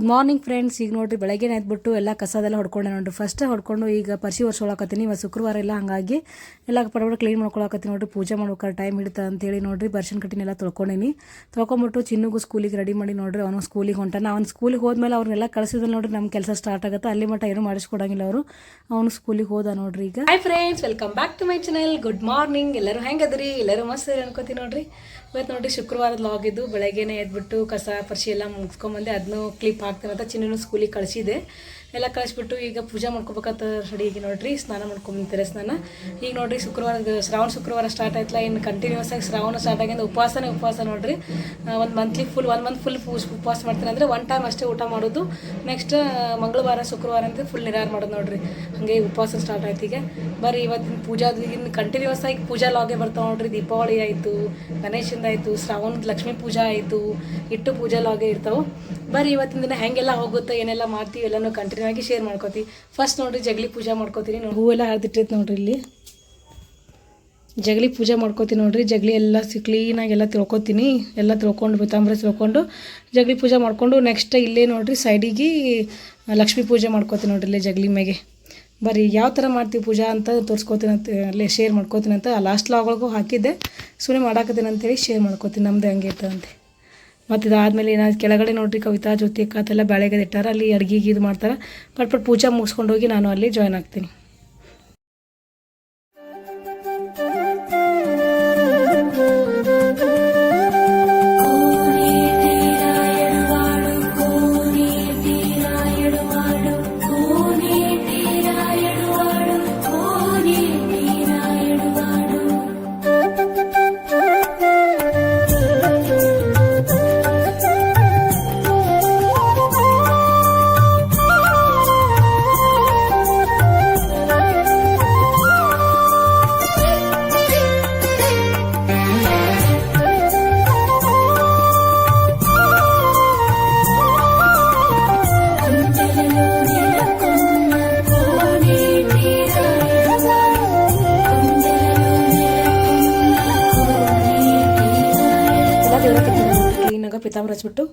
Good morning friends ಈಗ ನೋಡ್ರಿ ಬೆಳಗ್ಗೆ ಎದ್ಬಿಟ್ಟು ಎಲ್ಲ ಕಸದೆಲ್ಲ ಹೊಡ್ಕೊಂಡೆ ನೋಡ್ರಿ. ಫಸ್ಟ್ ಹೊಡ್ಕೊಂಡು ಈಗ ಪರ್ಸಿ ವರ್ಷೊಳಕತ್ತೀನಿ ಇವತ್ತು ಶುಕ್ರವಾರ ಎಲ್ಲ ಹಂಗಾಗಿ ಎಲ್ಲ ಪಡಬಡ ಕ್ಲೀನ್ ಮಾಡ್ಕೊಳಕತ್ತೀನಿ ನೋಡ್ರಿ. ಪೂಜೆ ಮಾಡ್ಬೇಕಾದ್ರೆ ಟೈಮ್ ಹಿಡಿತ ಅಂತೇಳಿ ನೋಡ್ರಿ ಬರ್ಷನ್ ಕಟ್ಟಿನೆಲ್ಲ ತೊಳ್ಕೊಂಡೇನಿ. ತೊಳ್ಕೊಂಬಿಟ್ಟು ಚಿನ್ನುಗೂ ಸ್ಕೂಲಿಗೆ ರೆಡಿ ಮಾಡಿ ನೋಡ್ರಿ, ಅವನು ಸ್ಕೂಲಿಗೆ ಹೊಂಟಾನ. ಅವ್ನು ಸ್ಕೂಲಿಗೆ ಹೋದ್ಮೇಲೆ ಅವ್ರನ್ನೆಲ್ಲ ಕಳಿಸಿದ್ರೆ ನೋಡ್ರಿ ನಮ್ಮ ಕೆಲಸ ಸ್ಟಾರ್ಟ್ ಆಗುತ್ತೆ. ಅಲ್ಲಿ ಮಟ್ಟ ಏನು ಮಾಡಿಸ್ಕೊಡಂಗಿಲ್ಲ ಅವರು. ಅವನು ಸ್ಕೂಲಿಗೆ ಹೋದ ನೋಡ್ರಿ ಈಗ. Hi friends welcome back to my channel good morning ಎಲ್ಲರೂ ಹೆಂಗದ್ರಿ? ಎಲ್ಲರೂ ಮಸ್ತ್ ಅನ್ಕೋತೀನಿ ನೋಡ್ರಿ. ಇವತ್ತು ನೋಡಿ ಶುಕ್ರವಾರದ ಲಾಗ್ ಇದ್ದು ಬೆಳಗ್ಗೆನೇ ಎದ್ಬಿಟ್ಟು ಕಸ ಪರ್ಶಿ ಎಲ್ಲ ಮುಗಿಸ್ಕೊಂಬಂದೆ ಅದನ್ನು ಕ್ಲಿಪ್ ಹಾಕ್ತೇನೆ ಅಂತ ಚಿನ್ನೂ ಸ್ಕೂಲಿಗೆ ಕಳಿಸಿದೆ ಎಲ್ಲ ಕಳಿಸ್ಬಿಟ್ಟು ಈಗ ಪೂಜೆ ಮಾಡ್ಕೋಬೇಕಂತ ರೆಡಿ ಈಗ ನೋಡ್ರಿ, ಸ್ನಾನ ಮಾಡ್ಕೊಂಬಂತಾರೆ ಸ್ನಾನ. ಈಗ ನೋಡ್ರಿ ಶುಕ್ರವಾರ, ಶ್ರಾವಣ ಶುಕ್ರವಾರ ಸ್ಟಾರ್ಟ್ ಆಯ್ತಲ್ಲ, ಇನ್ನು ಕಂಟಿನ್ಯೂಸ್ ಆಗಿ ಶ್ರಾವಣ ಸ್ಟಾರ್ಟ್ ಆಗಿಂದ ಉಪವಾಸನೇ ಉಪವಾಸ ನೋಡ್ರಿ. ಒಂದು monthly full one month full ಉಪವಾಸ ಮಾಡ್ತೀನಿ ಅಂದರೆ ಒನ್ ಟೈಮ್ ಅಷ್ಟೇ ಊಟ ಮಾಡೋದು. ನೆಕ್ಸ್ಟ್ ಮಂಗಳವಾರ, ಶುಕ್ರವಾರ ಅಂತ ಫುಲ್ ನಿರಾರ ಮಾಡೋದು ನೋಡ್ರಿ. ಹಾಗೆ ಉಪವಾಸ ಸ್ಟಾರ್ಟ್ ಆಯ್ತು ಈಗ. ಇವತ್ತಿನ ಪೂಜಾ ಇನ್ನು ಕಂಟಿನ್ಯೂಸ್ ಆಗಿ ಪೂಜಾ ಲಾಗೆ ಬರ್ತಾವೆ ನೋಡ್ರಿ. ದೀಪಾವಳಿ ಆಯಿತು, ಗಣೇಶಂದ ಆಯಿತು ಶ್ರಾವಣದ ಲಕ್ಷ್ಮೀ ಪೂಜಾ ಆಯಿತು, ಇಟ್ಟು ಪೂಜಾ ಲಾಗೆ ಇರ್ತಾವೆ. ಬರೀ ಇವತ್ತಿನ ದಿನ ಹೆಂಗೆಲ್ಲ ಹೋಗುತ್ತೆ, ಏನೆಲ್ಲ ಮಾಡ್ತೀವಿ ಎಲ್ಲನೂ ಕಂಟಿನ್ಯೂ ಆಗಿ ಶೇರ್ ಮಾಡ್ಕೋತೀವಿ ಫಸ್ಟ್ ನೋಡ್ರಿ ಜಗಲಿ ಪೂಜೆ ಮಾಡ್ಕೋತೀನಿ ನೋಡಿ ಹೂವೆಲ್ಲ ಹರಿದಿಟ್ಟೈತೆ ನೋಡ್ರಿ ಇಲ್ಲಿ. ಜಗಲಿ ಪೂಜೆ ಮಾಡ್ಕೋತೀನಿ ನೋಡ್ರಿ. ಜಗಲಿ ಎಲ್ಲ ಸಿ ಕ್ಲೀನಾಗಿ ಎಲ್ಲ ತಿಳ್ಕೊತೀನಿ. ಎಲ್ಲ ತಿಳ್ಕೊಂಡು ಬಿತ್ತಾಂಬ್ರೆ ತಿಳ್ಕೊಂಡು ಜಗಲಿ ಪೂಜೆ ಮಾಡಿಕೊಂಡು ನೆಕ್ಸ್ಟ್ ಇಲ್ಲೇ ನೋಡ್ರಿ ಸೈಡಿಗೆ ಲಕ್ಷ್ಮೀ ಪೂಜೆ ಮಾಡ್ಕೋತೀನಿ ನೋಡ್ರಿ ಇಲ್ಲೇ ಜಗಲಿ ಮೇಗೆ. ಬರೀ ಯಾವ ಥರ ಮಾಡ್ತೀವಿ ಪೂಜಾ ಅಂತ ತೋರಿಸ್ಕೋತೀನಿ ಅಂತ, ಅಲ್ಲೇ ಶೇರ್ ಮಾಡ್ಕೋತೀನಿ ಅಂತ ಲಾಸ್ಟ್ ಲಾಗೊಳಗೂ ಹಾಕಿದ್ದೆ. ಸುಮ್ಮನೆ ಮಾಡಾಕತ್ತೀನಿ ಅಂತೇಳಿ ಶೇರ್ ಮಾಡ್ಕೋತೀನಿ. ನಮ್ದು ಹಂಗೆ ಇರ್ತದಂತೆ. ಮತ್ತು ಇದಾದಮೇಲೆ ಏನಾದ್ರು ಕೆಳಗಡೆ ನೋಡ್ರಿ ಕವಿತಾ ಜ್ಯೋತಿ ಕಾತೆಲ್ಲ ಬೆಳಗ್ಗೆ ಇಟ್ಟಾರ ಅಲ್ಲಿ ಅಡ್ಗೆಗೆ ಇದು ಮಾಡ್ತಾರೆ. ಪಟ್ ಪಟ್ ಪೂಜೆ ಮುಗಿಸ್ಕೊಂಡು ಹೋಗಿ ನಾನು ಅಲ್ಲಿ ಜಾಯ್ನ್ ಆಗ್ತೀನಿ. ಹಚ್ಬಿಟ್ಟು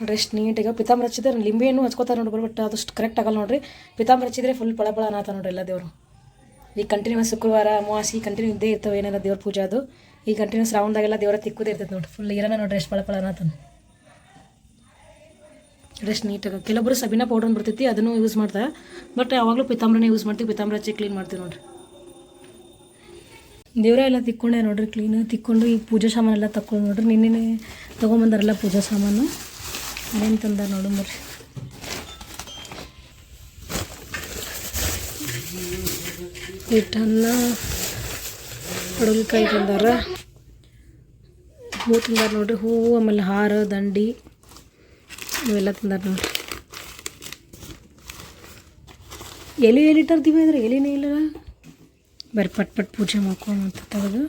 ನೋಡ್ರಿ ಎಷ್ಟು ನೀಟಾಗಿ ಪಿತಾಂಬರ ಹಚ್ಚಿದ್ರೆ ಲಿಂಬೆ ಹಣ್ಣು ಹಚ್ಕೋತಾರೆ ನೋಡಿ ಬಟ್ ಅದಷ್ಟು ಕರೆಕ್ಟ್ ಆಗಲ್ಲ ನೋಡ್ರಿ. ಪಿತಾಂಬರ ಹಚ್ಚಿದ್ರೆ ಫುಲ್ ಪಳ ಪಳ ಅನ್ನತ್ತ ನೋಡ್ರಿ ಎಲ್ಲ ದೇವರು. ಈಗ ಕಂಟಿನ್ಯೂಸ್ ಶುಕ್ರವಾರ ಅಮಾವಾಸಿ ಕಂಟಿನ್ಯೂ ಇದ್ದೇ ಇರ್ತವೆ ಏನಾರ ದೇವ್ರ ಪೂಜೆ ಅದು. ಈ ಕಂಟಿನ್ಯೂಸ್ ಶ್ರಾವಣದಾಗೆಲ್ಲ ದೇವರ ತಿಕ್ಕುದೇ ಇರ್ತೈತೆ ನೋಡ್ರಿ. ಫುಲ್ ಇರೋಣ ನೋಡ್ರಿ ಎಷ್ಟು ಪಳ ಪಳ ಎಷ್ಟು ನೀಟಾಗಿ ಕೆಲವೊಬ್ಬರು ಸಬಿನ ಪೌಡರ್ ಬರ್ತೈತಿ, ಅದನ್ನು ಯೂಸ್ ಮಾಡ್ತಾರೆ. ಬಟ್ ಯಾವಾಗಲೂ ಪಿತಾಂಬರನೇ ಯೂಸ್ ಮಾಡ್ತೀವಿ, ಪಿತಾಂಬರ ಹಚ್ಚಿ ಕ್ಲೀನ್ ಮಾಡ್ತೀವಿ ನೋಡ್ರಿ. ದೇವರ ಎಲ್ಲ ತಿಕ್ಕೊಂಡೆ ನೋಡ್ರಿ ಕ್ಲೀನ್ ತಿಕ್ಕೊಂಡು ಈ ಪೂಜಾ ಸಾಮಾನೆಲ್ಲ ತಕ್ಕೊಂಡು ನೋಡ್ರಿ. ನಿನ್ನೆ ತೊಗೊಂಬಂದಾರಲ್ಲ ಪೂಜಾ ಸಾಮಾನು. ಏನೇನು ತಂದಾರ ನೋಡು ಬರ್ರಿ. ಹಿಟ್ಟನ್ನ ಪಡಲ್ಕಾಯಿ ತಂದಾರ. ಹೂ ತಿಂದಾರ ನೋಡ್ರಿ. ಹೂವು ಆಮೇಲೆ ಹಾರ, ದಂಡಿ, ಇವೆಲ್ಲ ತಿಂದಾರ ನೋಡ್ರಿ. ಎಲೆ ಎಲ್ಲಿಟ್ಟಿರ್ತೀವಿ ಅಂದ್ರೆ ಎಲೆನೇ ಇಲ್ಲ ಬರೀ ಪಟ್ ಪಟ್ ಪೂಜೆ ಮಾಡ್ಕೊಂಡು ಅಂತ ತೆಗೆದು.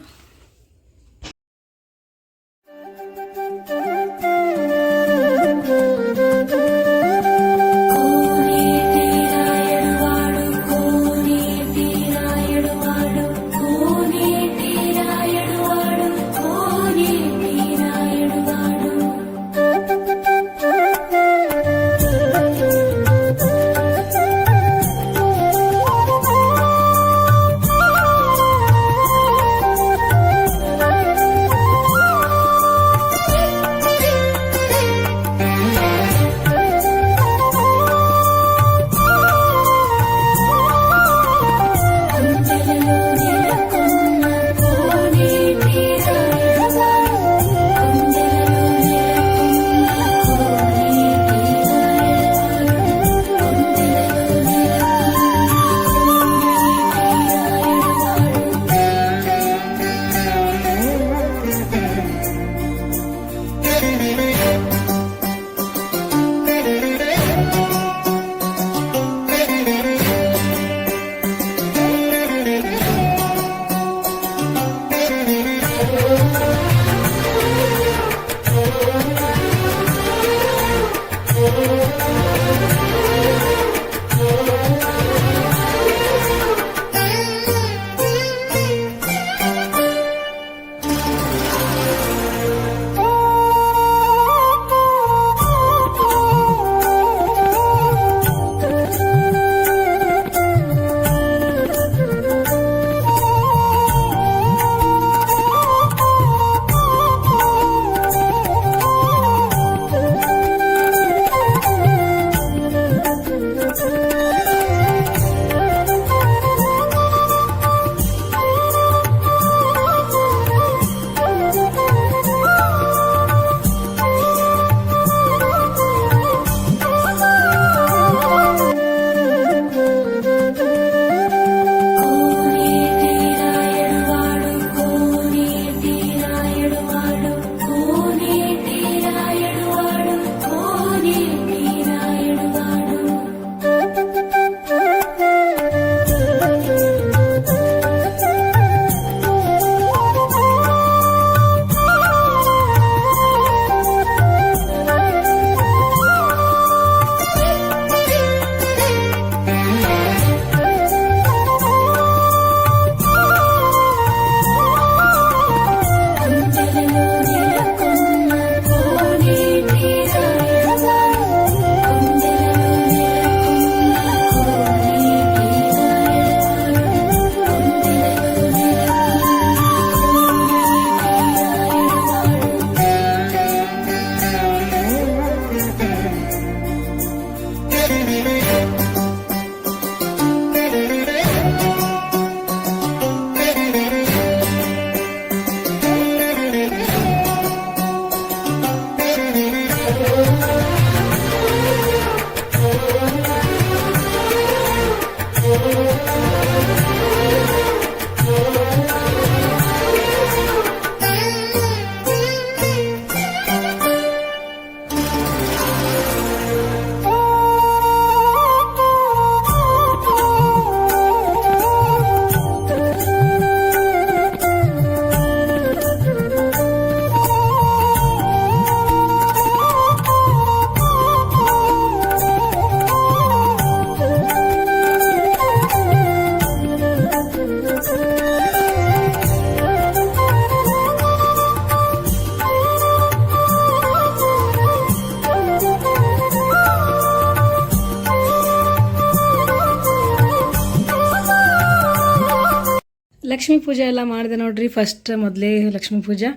ಲಕ್ಷ್ಮೀ ಪೂಜೆ ಎಲ್ಲ ಮಾಡಿದೆ ನೋಡ್ರಿ ಫಸ್ಟ್ ಮೊದಲೇ ಲಕ್ಷ್ಮೀ ಪೂಜೆ.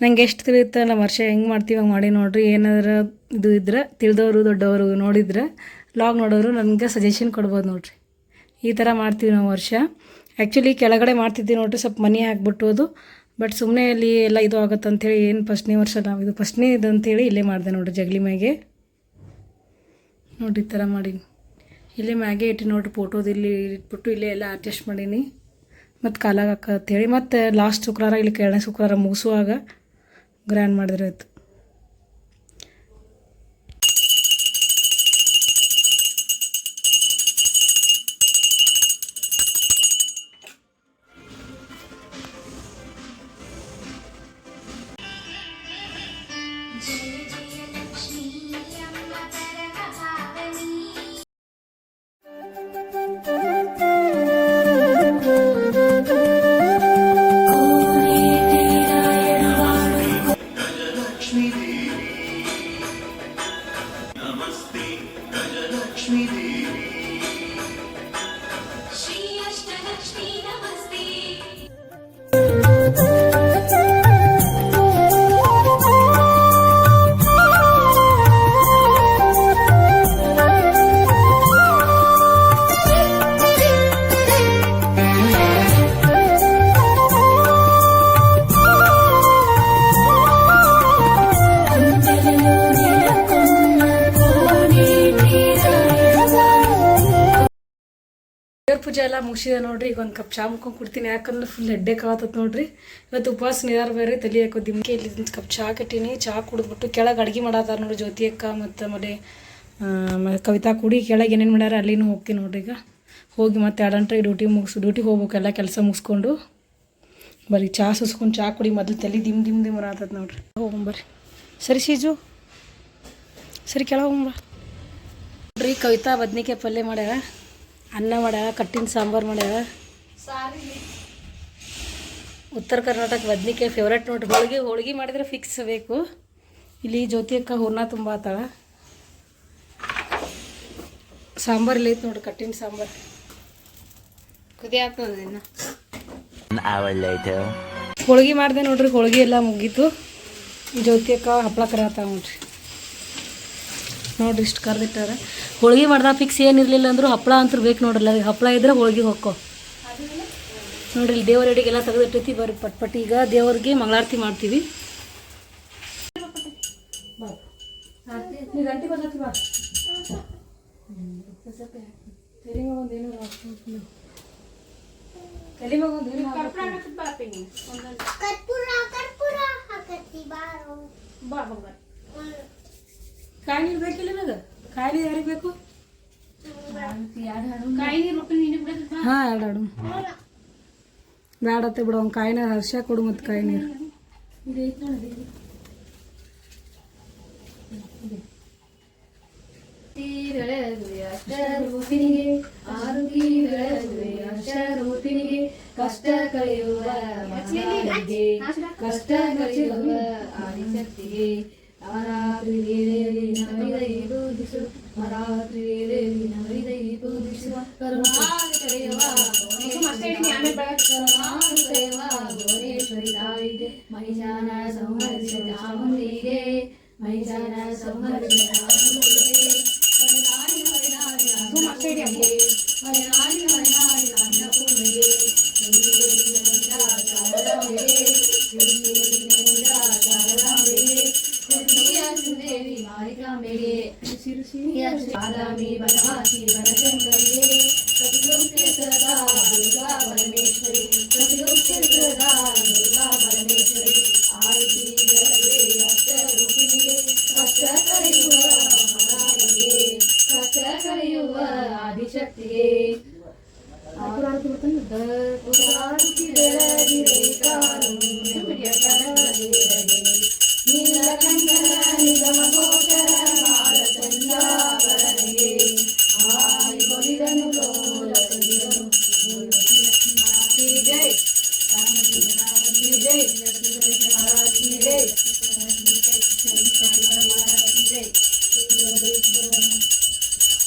ನಂಗೆ ಎಷ್ಟು ತಿಳಿಯುತ್ತೆ ನಮ್ಮ ವರ್ಷ ಹೆಂಗೆ ಮಾಡ್ತೀವಿ ಹಂಗೆ ಮಾಡಿ ನೋಡ್ರಿ. ಏನಾದರೂ ಇದು ಇದ್ರೆ, ತಿಳಿದವರು, ದೊಡ್ಡವರು ನೋಡಿದ್ರೆ ಲಾಗ್ ನೋಡೋರು ನನಗೆ ಸಜೆಷನ್ ಕೊಡ್ಬೋದು ನೋಡ್ರಿ. ಈ ಥರ ಮಾಡ್ತೀವಿ ನಾವು ವರ್ಷ. ಆ್ಯಕ್ಚುಲಿ ಕೆಳಗಡೆ ಮಾಡ್ತಿದ್ದೀವಿ ನೋಡ್ರಿ, ಸ್ವಲ್ಪ ಮನೆ ಹಾಕ್ಬಿಟ್ಟು ಅದು ಬಟ್ ಸುಮ್ಮನೆ ಅಲ್ಲಿ ಎಲ್ಲ ಇದು ಆಗುತ್ತೆ ಅಂಥೇಳಿ ಏನು ಫಸ್ಟ್ನೇ ವರ್ಷ ನಾವು ಇದು ಫಸ್ಟ್ನೇ ಇದು ಅಂತೇಳಿ ಇಲ್ಲೇ ಮಾಡಿದೆ ನೋಡ್ರಿ ಜಗಲಿ ಮ್ಯಾಗೆ. ನೋಡ್ರಿ ಈ ಥರ ಮಾಡೀನಿ. ಇಲ್ಲೇ ಮ್ಯಾಗೆ ಇಟ್ಟು ನೋಡ್ರಿ ಫೋಟೋದು ಇಲ್ಲಿ ಇಟ್ಬಿಟ್ಟು ಇಲ್ಲೇ ಎಲ್ಲ ಅಡ್ಜಸ್ಟ್ ಮಾಡೀನಿ. ಮತ್ತು ಕಾಲಾಗ ಹಾಕತ್ತೇಳಿ ಮತ್ತು ಲಾಸ್ಟ್ ಶುಕ್ರವಾರ ಇಲ್ಲಿ ಕೆಳನೇ ಶುಕ್ರವಾರ ಮುಗಿಸುವಾಗ ಗ್ರ್ಯಾಂಡ್ ಮಾಡಿದ್ರೆ ಆಯ್ತು ದೇವ್ರ ಪೂಜೆ ಎಲ್ಲ ಮುಗಿಸಿದೆ ನೋಡ್ರಿ. ಈಗ ಒಂದು ಕಪ್ ಚಾ ಮುಕ್ಕೊಂಡು ಕುಡ್ತೀನಿ. ಯಾಕಂದ್ರೆ ಫುಲ್ ಹೆಡ್ಡೆ ಕಾವತ್ತದ ನೋಡ್ರಿ. ಇವತ್ತು ಉಪವಾಸ ನೀರಾರು ಬೇರೆ ತಲೆ ಹಾಕೋ ದಿಮ್ಕೆ. ಇಲ್ಲಿ ಕಪ್ ಚಾ ಕಟ್ಟೀನಿ. ಚಾ ಕುಡಿದ್ಬಿಟ್ಟು ಕೆಳಗೆ ಅಡ್ಗೆ ಮಾಡತ್ತಾರ ನೋಡ್ರಿ ಜ್ಯೋತಿ ಅಕ್ಕ ಮತ್ತು ಆ, ಕವಿತಾ ಕುಡಿ ಕೆಳಗೆ ಏನೇನು ಮಾಡ್ಯಾರ ಅಲ್ಲಿನೂ ಹೋಗ್ತೀನಿ ನೋಡ್ರಿ ಈಗ. ಹೋಗಿ ಮತ್ತೆ ಎರಡು ಗಂಟೆಗೆ ಡ್ಯೂಟಿ ಮುಗಿಸು ಡ್ಯೂಟಿ ಹೋಗ್ಬೇಕು ಎಲ್ಲ ಕೆಲಸ ಮುಗಿಸ್ಕೊಂಡು. ಬರೀ ಚಾ ಸುಸ್ಕೊಂಡು ಚಾ ಕುಡಿ ಮೊದಲು ತಲೆ ದಿಮ್ ದಿಮ್ ದಿಮ್ ಆತದ ನೋಡ್ರಿ. ಹೋಗೊಂಬರ್ರಿ ಸರಿ ಸೀಜು. ಸರಿ ಕೆಳಗೆ ಹೋಗ್ಬಾ ನೋಡ್ರಿ ಕವಿತಾ ಬದ್ನಿಕಾಯಿ ಪಲ್ಯ ಮಾಡ್ಯಾರ. ಅನ್ನ ಮಾಡ್ಯಾರ ಕಟ್ಟಿನ ಸಾಂಬಾರು ಸಾರಿ ಉತ್ತರ ಕರ್ನಾಟಕ ಬದ್ನಿಕಾಯಿ ಫೇವ್ರೇಟ್ ನೋಡ್ರಿ. ಹೋಳಿಗೆ ಹೋಳಿಗೆ ಮಾಡಿದ್ರೆ ಫಿಕ್ಸ್ ಬೇಕು. ಇಲ್ಲಿ ಜ್ಯೋತಿ ಅಕ್ಕ ಹೂರ್ಣ ತುಂಬ ಆತಾಳ. ಸಾಂಬಾರು ಇಲ್ಲ ನೋಡಿ ನೋಡ್ರಿ ಕಟ್ಟಿನ ಸಾಂಬಾರು. ಕುದಿ ಆಗ್ತದ ಇನ್ನು. ಹೋಳಿಗೆ ಮಾಡಿದೆ ನೋಡ್ರಿ ಹೋಳಿಗೆ ಎಲ್ಲ ಮುಗೀತು. ಜ್ಯೋತಿ ಅಕ್ಕ ಹಪ್ಪಳ ಕರತಾವ ನೋಡ್ರಿ. ನೋಡ್ರಿ ಇಷ್ಟು ಕರ್ದಿಟ್ಟಾರ. ಹೋಳಿಗೆ ಮಾಡ್ದಾಗ ಫಿಕ್ಸ್ ಏನಿರಲಿಲ್ಲ ಅಂದರೂ ಹಪ್ಪಳ ಅಂತೂ ಬೇಕು ನೋಡ್ರಿ ಅದಕ್ಕೆ ಹಪ್ಪಳ ಇದ್ರೆ ಹೋಳಿಗೆ ಹೊಕ್ಕೋ. ನೋಡ್ರಿ ಇಲ್ಲಿ ದೇವರ ಎಡೆಗೆಲ್ಲ ತೆಗೆದಿಟ್ಟೈತಿ ಬರ್ರಿ ಪಟ್ ಪಟ್. ಈಗ ದೇವರಿಗೆ ಮಂಗಳಾರತಿ ಮಾಡ್ತೀವಿ. ಬಾ. ಕಾಯಿ ನೀರು ಬೇಕಿಲ್ಲ ನನಗೆ? ಕಾಯಿ ನೀರು ಯಾರಿಗೆ ಬೇಕು ಹಾಂ ಎರಡು ಹಾಡು ಬೇಡತ್ತೆ ಬಿಡು ಅವ್ನು ಕಾಯಿನ ಹರ್ಷ ಕೊಡು ಮತ್ತು ಕಾಯಿ ನೀರು. ಅಷ್ಟರೂಪಿನಿಗೆ ಬೆಳಗುವೆ ಅಷ್ಟರೂಪಿನಿಗೆ ಕಷ್ಟ ಕಳೆಯುವ ಕಷ್ಟ ಕಳೆಯುವ ಆದಿಶಕ್ತಿಗೆ. ನವರಾತ್ರಿ ವೇಳೆಯಲ್ಲಿ ನಮಿದ ಪೂಜಿಸು ನವರಾತ್ರಿ ವೇಳೆಯಲ್ಲಿ ನಮಿದ ಪೂಜಿಸುವ ಕರುಣಾಗಿ ಕರೆಯುವ ಕರುಣಾಗಿ ಕರೆಯುವ ಭುವನೇಶ್ವರಿ ತಾಯಿಗೆ ಮಹಿಷಾನ ಸಂಹರಿಸಿದ ಚಾಮುಂಡಿಗೆ ಮಹಿಷಾನ ಸಂಹರಿಸಿದ ಚಾಮುಂಡಿಗೆ செல்கிறதா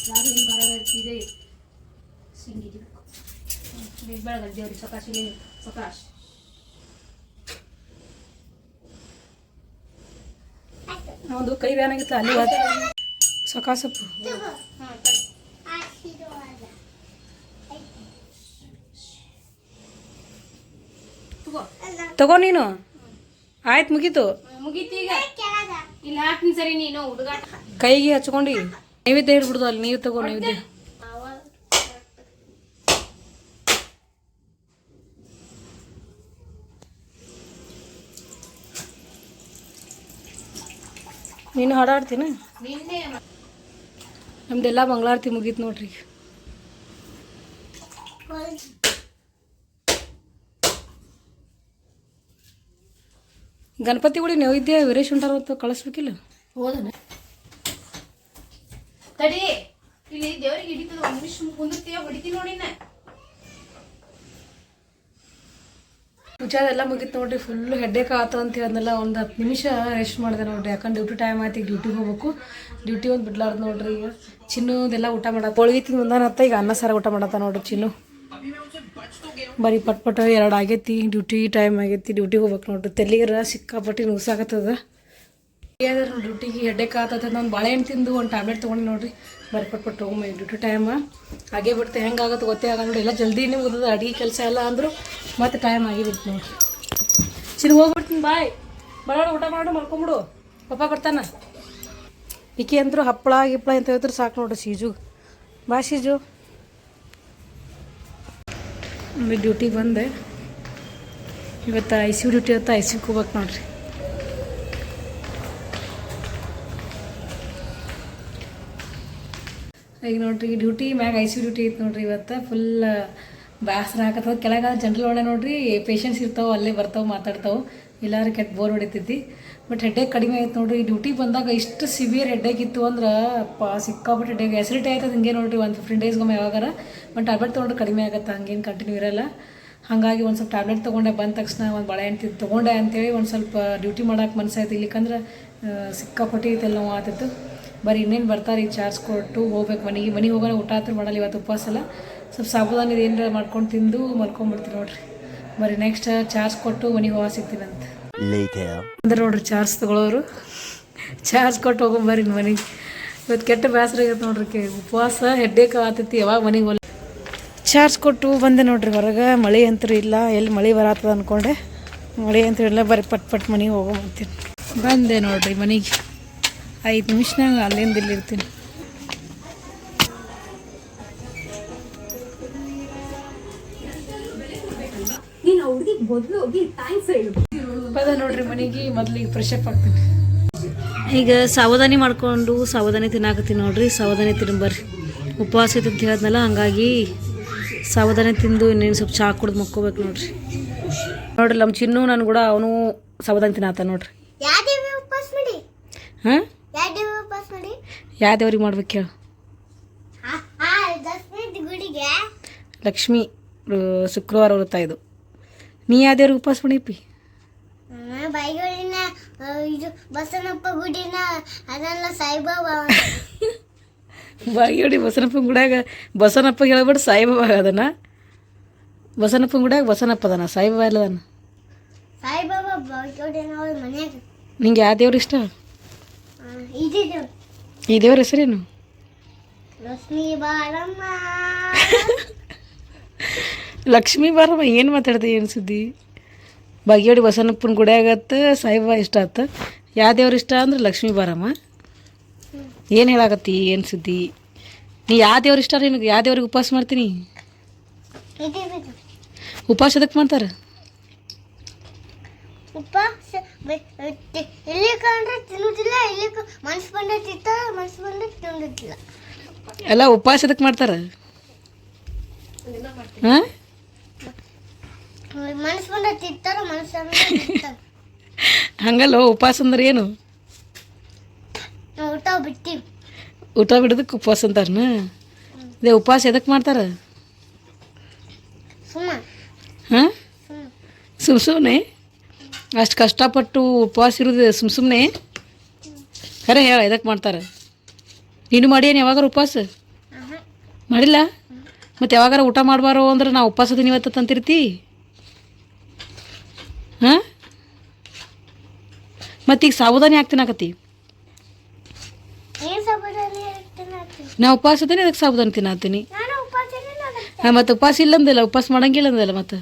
ರಾಜಿ ಮಹಾರಾಜಿ ಜೈ ಬೆಳಗಲ್ ದೇವ್ರಿಗೆ ಸಾಕಾಶ್ ಇಲ್ಲಿ ಸಾಕಾಶ್ ಒಂದು ಕೈ ಬ್ಯಾನಾಗಿತ್ತು ಅಲ್ಲಿ ಹೋದ ಸೊಕಾಸಪ್ಪು ಆಶೀರ್ವಾದ ತಗೋ ತಗೋ ನೀನು ಆಯ್ತು ಮುಗೀತು ಮುಗೀತಿ ಈಗ ಕೆಳಗ ಇಲ್ಲಿ ಹಾಕ್ತೀನಿ ಸರಿ ನೀನು ಹುಡುಗಾಟ. ಕೈಗೆ ಹಚ್ಕೊಂಡು ನೈವೇದ್ಯ ಹಿಡ್ಬಿಡ್ದು ಅಲ್ಲಿ ನೀವು ತಗೋ ನೈವೇದ್ಯ. ನೀನು ಹಾಡಾಡ್ತೀನ? ನಿನ್ನೆ ನಮ್ದೆಲ್ಲ ಮಂಗಳಾರತಿ ಮುಗೀತು ನೋಡ್ರಿ. ಗಣಪತಿ ಗುಡಿ ನೈವೇದ್ಯ ವೀರೇಶ್ ಉಂಟಾರ ಅಂತ ಕಳಿಸ್ಬೇಕಿಲ್ಲ? ಹೋದನ. ತಡಿ ಇಲ್ಲಿ ದೇವರಿಗೆ ಹಿಡಿತದ ಒಂದು ನಿಮಿಷ ಕುಂದಿರ್ತೀಯ ಹೊಡಿತೀನಿ ನೋಡಿನ ಪೂಜಾ ಎಲ್ಲ ಮುಗೀತು ನೋಡ್ರಿ ಫುಲ್ ಹೆಡ್ಡೇಕ್ ಆತ ಅಂತ ಹೇಳಿದ್ನಲ್ಲ ಒಂದು ಹತ್ತು ನಿಮಿಷ ರೆಸ್ಟ್ ಮಾಡಿದೆ ನೋಡ್ರಿ. ಯಾಕಂದ್ರೆ ಡ್ಯೂಟಿ ಟೈಮ್ ಆಯ್ತು ಈಗ ಡ್ಯೂಟಿಗೆ ಹೋಗ್ಬೇಕು. ಡ್ಯೂಟಿ ಒಂದು ಬಿಡ್ಲಾರ್ದು ನೋಡ್ರಿ ಈಗ. ಚಿನ್ನದೆಲ್ಲ ಊಟ ಮಾಡತ್ತ ಹೋಳಿಗೆ ತಿಂದು ಈಗ ಅನ್ನ ಸಾರ ಊಟ ಮಾಡತ್ತ ನೋಡ್ರಿ ಚಿನ್ನು. ಬರೀ ಪಟ್ ಪಟ್ ಎರಡು ಆಗೈತಿ ಡ್ಯೂಟಿ ಟೈಮ್ ಆಗೈತಿ ಡ್ಯೂಟಿಗೆ ಹೋಗ್ಬೇಕು ನೋಡ್ರಿ. ತೆಲಿಗರ ಸಿಕ್ಕಾಪಟ್ಟಿ ನುಗ್ಸಾಕತ್ತದ. ಯಾವ್ದಾರ ಡ್ಯೂಟಿಗೆ ಹೆಡ್ಡೇಕ್ ಆತದ ನಾನು ಬಾಳೆಹಣ್ಣು ತಿಂದು ಒಂದು ಟ್ಯಾಬ್ಲೆಟ್ ತೊಗೊಂಡು ನೋಡ್ರಿ. ಬರಿ ಪಟ್ ಪಟ್ ಹೋಗಿ ಡ್ಯೂಟಿ ಟೈಮ್ ಹಾಗೆ ಬಿಡ್ತೆ ಹೆಂಗಾಗತ್ತೆ ಗೊತ್ತೇ ಆಗ ನೋಡಿ ಎಲ್ಲ ಜಲ್ದಿನೇ ಮುಗಿದ ಅಡಿಗೆ ಕೆಲಸ ಎಲ್ಲ ಅಂದ್ರು ಮತ್ತೆ ಟೈಮ್ ಆಗಿಬಿಡ್ತು ನೋಡ್ರಿ. ಚಿನ್ನ ಹೋಗ್ಬಿಡ್ತೀನಿ, ಬಾಯ್. ಬರೋಣ, ಊಟ ಮಾಡೋಣ, ಮಲ್ಕೊಂಬಿಡು. ಪಪ್ಪ ಬರ್ತಾನ. ಈಕೆ ಅಂದರು ಹಪ್ಪಳ ಗಿಪ್ಪಳ ಅಂತ ಹೇಳಿದ್ರು ಸಾಕು ನೋಡ್ರಿ ಸೀಜು ಬಾ ಸೀಜು. ಆಮೇಲೆ ಡ್ಯೂಟಿಗೆ ಬಂದೆ. ಇವತ್ತು ಐ ಸಿ ಯು ಡ್ಯೂಟಿ ಇವತ್ತು ಐ ಸಿ ಯುಗೆ ಹೋಗ್ಬೇಕು ನೋಡ್ರಿ. ಈಗ ನೋಡ್ರಿ ಡ್ಯೂಟಿ ಮ್ಯಾಗ ಐ ಸಿ ಯು ಡ್ಯೂಟಿ ಐತೆ ನೋಡ್ರಿ ಇವತ್ತು. ಫುಲ್ ಬ್ಯಾಸರ ಹಾಕತ್ತವ ಕೆಳಗೆ ಜನರಲ್ ಒಳಗೆ ನೋಡ್ರಿ ಪೇಷಂಟ್ಸ್ ಇರ್ತಾವೆ, ಅಲ್ಲೇ ಬರ್ತಾವೆ, ಮಾತಾಡ್ತಾವೆ. ಎಲ್ಲಾರು ಕೆಟ್ಟ ಬೋರ್ ಹೊಡಿತೈತಿ ಬಟ್ ಹೆಡ್ಡೇಕ್ ಕಡಿಮೆ ಆಯ್ತು ನೋಡ್ರಿ. ಡ್ಯೂಟಿ ಬಂದಾಗ ಇಷ್ಟು ಸಿವಿಯರ್ ಹೆಡ್ಡೇಕ್ ಇತ್ತು ಅಂದ್ರೆ ಅಪ್ಪ ಸಿಕ್ಕಾಪಟ್ಟೆ ಹೆಡ್ಡೇಕ್ ಎಸಿಡಿಟಿ ಆಯ್ತದ ಹಿಂಗೆ ನೋಡ್ರಿ, ಒಂದು ಫಿಫ್ಟೀನ್ ಡೇಸ್ಗೊಮ್ಮೆ ಯಾವಾಗಾರ. ಬಟ್ ಟ್ಯಾಬ್ಲೆಟ್ ತೊಗೊಂಡ್ರೆ ಕಡಿಮೆ ಆಗುತ್ತೆ? ಹಂಗೇನು ಕಂಟಿನ್ಯೂ ಇರಲ್ಲ. ಹಾಗಾಗಿ ಒಂದು ಸ್ವಲ್ಪ ಟ್ಯಾಬ್ಲೆಟ್ ತೊಗೊಂಡೆ, ಬಂದ ತಕ್ಷಣ ಒಂದು ಬಾಳೆಹಣ್ಣು ತೊಗೊಂಡೆ ಅಂತೇಳಿ ಒಂದು ಸ್ವಲ್ಪ ಡ್ಯೂಟಿ ಮಾಡೋಕೆ ಮನಸ್ಸಾಯ್ತು ಇಲ್ಲಿಕಂದ್ರೆ ಸಿಕ್ಕಾಪಟ್ಟಿ ಐತೆಲ್ಲ ನೋವು ಆತಿತ್ತು ಬರೀ ಇನ್ನೇನು ಬರ್ತಾರೆ ಈ ಚಾರ್ಜ್ ಕೊಟ್ಟು ಹೋಗ್ಬೇಕು. ಮನೆಗೆ ಮನೆಗೆ ಹೋಗೋಣ, ಊಟ ಹತ್ರ ಮಾಡಲ್ಲ ಇವತ್ತು ಉಪವಾಸ ಅಲ್ಲ ಸ್ವಲ್ಪ ಸಾಬುದಾನ ಏನಾರ ಮಾಡ್ಕೊಂಡು ತಿಂದು ಮಲ್ಕೊಂಡ್ಬಿಡ್ತೀನಿ ನೋಡ್ರಿ. ಬರೀ ನೆಕ್ಸ್ಟ್ ಚಾರ್ಜ್ ಕೊಟ್ಟು ಮನೆಗೆ ಹೋಗ ಸಿಗ್ತೀನಂತ. ಅಂದ್ರೆ ನೋಡ್ರಿ ಚಾರ್ಜ್ ತಗೊಳ್ಳೋರು ಚಾರ್ಜ್ ಕೊಟ್ಟು ಹೋಗೊಂಬರ್ರಿ ಮನೆಗೆ. ಇವತ್ತು ಕೆಟ್ಟ ಬೇಸರ ಆಗೈತೆ ನೋಡ್ರಿ ಕೆ. ಉಪವಾಸ ಹೆಡ್ಡೇಕ ಆತೈತಿ ಯಾವಾಗ ಮನೆಗೆ ಹೋಲ್ ಚಾರ್ಜ್ ಕೊಟ್ಟು ಬಂದೆ ನೋಡ್ರಿ ಹೊರಗೆ. ಮಳೆ ಅಂತೂ ಇಲ್ಲ. ಎಲ್ಲಿ ಮಳೆ ಬರತ್ತದ ಅಂದ್ಕೊಂಡೆ ಮಳೆ ಅಂತೂ ಇಲ್ಲ. ಬರೀ ಪಟ್ ಪಟ್ ಮನೆಗೆ ಹೋಗೊಂಬರ್ತೀನಿ ಬಂದೆ ನೋಡ್ರಿ ಮನೆಗೆ. ಐದು ನಿಮಿಷನಾಗ ಅಲ್ಲಿಂದ ಇಲ್ಲಿರ್ತೀನಿ. ನೀನು ಅವ್ರಿಗೆ ಮೊದಲು ಹೋಗಿ ಥ್ಯಾಂಕ್ಸ್ ಹೇಳು. ಬಂದ ನೋಡ್ರಿ ಮನೆಗೆ ಮೊದ್ಲಿಗೆ ಫ್ರೆಶ್ ಅಪ್ ಆಗ್ತೀನಿ ಈಗ ಸಾವಧಾನಿ ಮಾಡ್ಕೊಂಡು ಸಾವಧಾನಿ ತಿನ್ನಾಕತ್ತೀನಿ ನೋಡ್ರಿ ಸಾವಧಾನಿ ತಿನ್ ಬರ್ರಿ ಉಪವಾಸ ಇತ್ತು ಅಂತ ಹೇಳಿದ್ನಲ್ಲ ಹಂಗಾಗಿ ಸಾವಧಾನಿ ತಿಂದು ಇನ್ನೇನು ಸ್ವಲ್ಪ ಚಾ ಕುಡ್ದು ಮಕ್ಕೋಬೇಕು ನೋಡ್ರಿ. ನೋಡ್ರಿ ನಮ್ಮ ಚಿನ್ನು ನಾನು ಕೂಡ ಅವನು ಸಾವಧಾನಿ ತಿನ್ನಾತ ನೋಡ್ರಿ. ಯಾವ ಉಪವಾಸ ಮಾಡಿ? ಹಾಂ? ಯಾವ ಉಪವಾಸ ಮಾಡಿ? ಯಾವ ದೇವ್ರಿಗೆ ಮಾಡ್ಬೇಕು ಹೇಳು ಲಕ್ಷ್ಮೀ ಶುಕ್ರವಾರ ವೃತ್ತ ಇದು. ನೀ ಯಾವ ದೇವ್ರಿಗೆ ಉಪವಾಸ ಮಾಡಿಪ್ಪಿ ಬೈಗಳಿನ ಇದು ಬಸವನಪ್ಪ ಗುಡಿನ ಅದೆಲ್ಲ ಸಾಯಿಬಾಬಾ ಬಾಗಿಯೋಡಿ ಬಸನಪ್ಪ ಗುಡ್ಯಾಗ ಬಸನಪ್ಪ ಹೇಳ್ಬಿಟ್ಟು ಸಾಯಿಬಾಬಾ ಅದನ್ನ ಬಸನಪ್ಪ ಗುಡ್ಯಾಗ ಬಸನಪ್ಪ ಅದನ ಸಾಯಿಬಾಬಾ ಅಲ್ಲದನ ಸಾಯಿಬಾಬಾ ಬಾಗಿಗಳಿನ ಅವ್ರ ಮನ್ಯಾಗ. ನಿಂಗೆ ಯಾವ ದೇವ್ರು ಇಷ್ಟ? ಈ ದೇವ್ರ. ಹೆಸರೇನು? ಲಕ್ಷ್ಮೀ ಬಾರಮ್ಮ. ಲಕ್ಷ್ಮೀ ಬಾರಮ್ಮ ಏನು ಮಾತಾಡ್ದೆ ಏನು ಸುದ್ದಿ? ಬಾಗಿಯೋಡಿ ಬಸನಪ್ಪನ ಆಗತ್ತೆ ಸಾಯಿಬ ಇಷ್ಟ ಆತ. ಯಾವ ದೇವ್ರು ಇಷ್ಟ ಅಂದ್ರೆ ಲಕ್ಷ್ಮೀ ಬಾರಮ್ಮ. ಏನು ಹೇಳಾಕತ್ತಿ ಏನು ಸುದ್ದಿ? ನೀ ಯಾವ ದೇವ್ರು ಇಷ್ಟ ನಿನಗೆ? ಯಾವ ದೇವ್ರಿಗೆ ಉಪವಾಸ ಮಾಡ್ತೀನಿ? ಉಪವಾಸ ಅದಕ್ಕೆ ಮಾಡ್ತಾರೆ? ಉಪವಾಸ ಬೆ- ತಿ- ಇಲ್ಲಿ ಕಂಡ್ರೆ ತಿನ್ನುವುದಿಲ್ಲ ಇಲ್ಲಿ ಮನ್ಸು ಬಂದ ತಿಂತ ಮನ್ಸು ಬಂದ ತಿನ್ನುವುದಿಲ್ಲ ಎಲ್ಲ ಉಪವಾಸ ಅದಕ್ಕೆ ಮಾಡ್ತಾರೆ? ಹಾಂ? ಮನ್ಸು ಬಂದ ತಿಂತಾರ ಮನ್ಸು ಹಂಗಲ್ಲ ಉಪವಾಸ ಅಂದ್ರೆ ಏನು? ಊಟ ಬಿಟ್ಟಿ ಊಟ ಬಿಡೋದಕ್ಕೆ ಉಪವಾಸ ಅಂತಾರನ? ಇದೇ ಉಪವಾಸ ಎದಕ್ಕೆ ಮಾಡ್ತಾರೆ? ಹಾಂ? ಸುಮ್ ಸುಮ್ಮನೆ ಅಷ್ಟು ಕಷ್ಟಪಟ್ಟು ಉಪವಾಸ ಇರೋದು ಸುಮ್ ಸುಮ್ಮನೆ ಖರೆ ಹೇಳ ಎದಕ್ಕೆ ಮಾಡ್ತಾರೆ? ನೀನು ಮಾಡೇನು ಯಾವಾಗಾರ ಉಪವಾಸ. ಮಾಡಿಲ್ಲ? ಮತ್ತು ಯಾವಾಗಾರ ಊಟ ಮಾಡಬಾರೋ ಅಂದ್ರೆ ನಾ ಉಪವಾಸದ ಇವತ್ತು ತಂತಿರ್ತಿ ಹಾಂ? ಮತ್ತೀಗ ಸಾಬುದಾನಿ ತಿನ್ನಾಕತ್ತಿ ಹಾಕ್ತೀನಿ. ನಾ ಉಪವಾಸ ಇದ್ದೀನಿ ಅದಕ್ಕೆ ಸಾಬುದಾನಿ ತಿನ್ನತ್ತೀನಿ ಹಾಂ ಮತ್ತು ಉಪವಾಸ ಇಲ್ಲಂದಿಲ್ಲ ಉಪವಾಸ ಮಾಡಂಗಿಲ್ಲ ಅಂದಲ್ಲ ಮತ್ತು.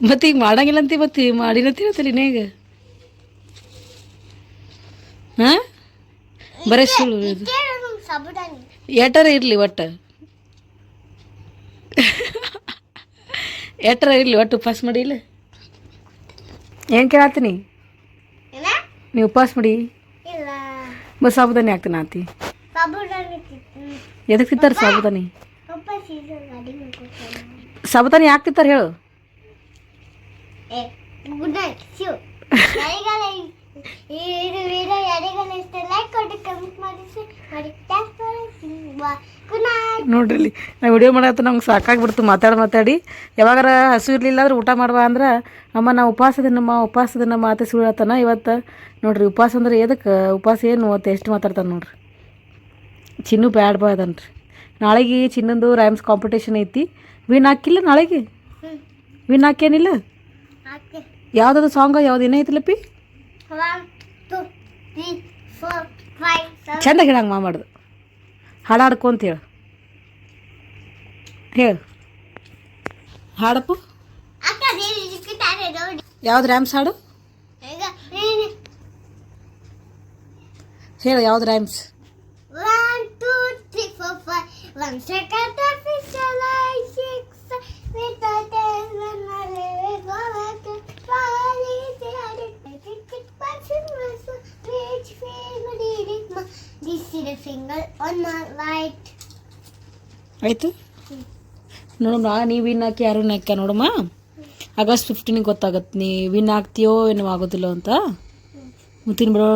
ಮತ್ತೆ ಈಗ ಮಾಡಂಗಿಲ್ಲ ಅಂತೀವಿ ಮತ್ತೆ ಮಾಡಿನ ತಿನ್ನತ್ತಿಲ್ಲ ಇನ್ನೇಗ ಹಾಂ? ಬರೀ ಸುಳ್ಳು ಎಟರ ಇರಲಿ ಒಟ್ಟು. ಎಟರ ಇರಲಿ ಒಟ್ಟು ಉಪವಾಸ ಮಾಡಿ ಇಲ್ಲ? ಏನು ಕೇಳತ್ತೀನಿ? ಏನ ನೀವು ಉಪವಾಸ ಮಾಡಿ? ಇಲ್ಲ. ಮತ್ತು ಸಾಬುದಾನಿ ಹಾಕ್ತೀನಿ ಆತಿ ಎದಕ್ಕೆ ತಿಂತಾರೆ ಸಾಬುದಾನಿ? ಸಾಬುದಾನಿ ಯಾಕೆ ತಿಂತಾರೆ ಹೇಳು? ಈ- ವಿಡಿಯೋ ಇಷ್ಟ ಲೈಕ್ ಕೊಡಿ ಕಮೆಂಟ್ ಮಾಡಿಸಿ ಮಾಡಿ. ಗುಡ್ ನೈಟ್ ನೋಡ್ರಿ ನಾವು ನಾ ವಿಡಿಯೋ ಮಾಡತ್ತ ನಮ್ಗೆ ಸಾಕಾಗ್ಬಿಡ್ತು ಮಾತಾಡಿ ಮಾತಾಡಿ. ಯಾವಾಗಾರ ಹಸು ಇರಲಿಲ್ಲ ಅಂದ್ರೆ ಊಟ ಮಾಡುವ ಅಂದ್ರೆ ಅಮ್ಮ ನಾ ಉಪವಾಸದನ್ನಮ್ಮ ಉಪವಾಸದಿನಮ್ಮ ಮಾತೆ ಸುಳ್ಳತನ ಇವತ್ತು. ನೋಡ್ರಿ ಉಪವಾಸ ಅಂದ್ರೆ ಎದಕ್ಕೆ ಉಪವಾಸ ಏನು ಅಂತ ಎಷ್ಟು ಮಾತಾಡ್ತಾನೆ ನೋಡ್ರಿ. ಚಿನ್ನು ಬ್ಯಾಡ್ ಬಾಯ್ ಅದನ್ರಿ. ನಾಳೆಗೆ ಚಿನ್ನಂದು ರೈಮ್ಸ್ ಕಾಂಪಿಟೇಷನ್ ಐತಿ. ವಿನ್ ಹಾಕಿಲ್ಲ ನಾಳೆಗೆ? ವಿನ್ ಹಾಕೇನಿಲ್ಲ? ಯಾವುದಾದ್ರು ಸಾಂಗ್ ಯಾವ್ದು ಚಂದ ಹೇಳಂಗೆ ಮಾ ಮಾಡುದು. ಹಾಡು ಹಾಡ್ಕೊಂತ ಹೇಳು. ಹೇಳು. ಹಾಡಪ್ಪು. ಅಕ್ಕ ದೇವಿ ಸಿಕ್ಕಿದ್ದಾರೆ ನೋಡಿ? ಯಾವ್ದು ರ್ಯಾಮ್ಸ್ ಹಾಡು? ಈಗ ನೀನು ಹೇಳು ಯಾವ್ದು rhymes one two three four five one second officer I six with a ಟೆನ್ನಲ್ಲಿ ಗೋವಾಕ್ಕೆ ಆಯಿತು? ನೋಡಮ್ಮ ನೀ ವಿನ್ ಹಾಕಿ ಯಾರು ಹಾಕ್ಯ ನೋಡಮ್ಮ? ಆಗಸ್ಟ್ ಫಿಫ್ಟೀನಿಗೆ ಗೊತ್ತಾಗತ್ತೆ. ನೀ ವಿನ್ ಆಗ್ತೀಯೋ ಏನೋ ಆಗೋದಿಲ್ಲ ಅಂತ? ತಿನ್ ಬಿಡೋ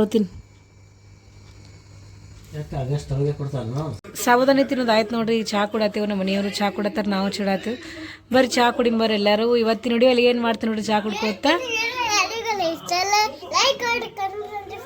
ಸಾವಧಾನ ತಿನ್ನೋದು ಆಯ್ತು ನೋಡ್ರಿ. ಚಹಾ ಕೊಡತ್ತೀವಿ ನಮ್ಮ ಮನೆಯವರು ಚಹಾ ಕೊಡತ್ತಾರ ನಾವು ಚೂಡಾತೀವಿ ಬರ್ರಿ ಚಹಾ ಕುಡಿಂಬರ್ ಎಲ್ಲರೂ. ಇವತ್ತಿನ ನೋಡಿ ಅಲ್ಲಿ ಏನು ಮಾಡ್ತೀನಿ ನೋಡ್ರಿ ಚಹಾ ಕುಡ್ಕೋತ ಲೈಕ್ ಮಾಡಿ ಕಮೆಂಟ್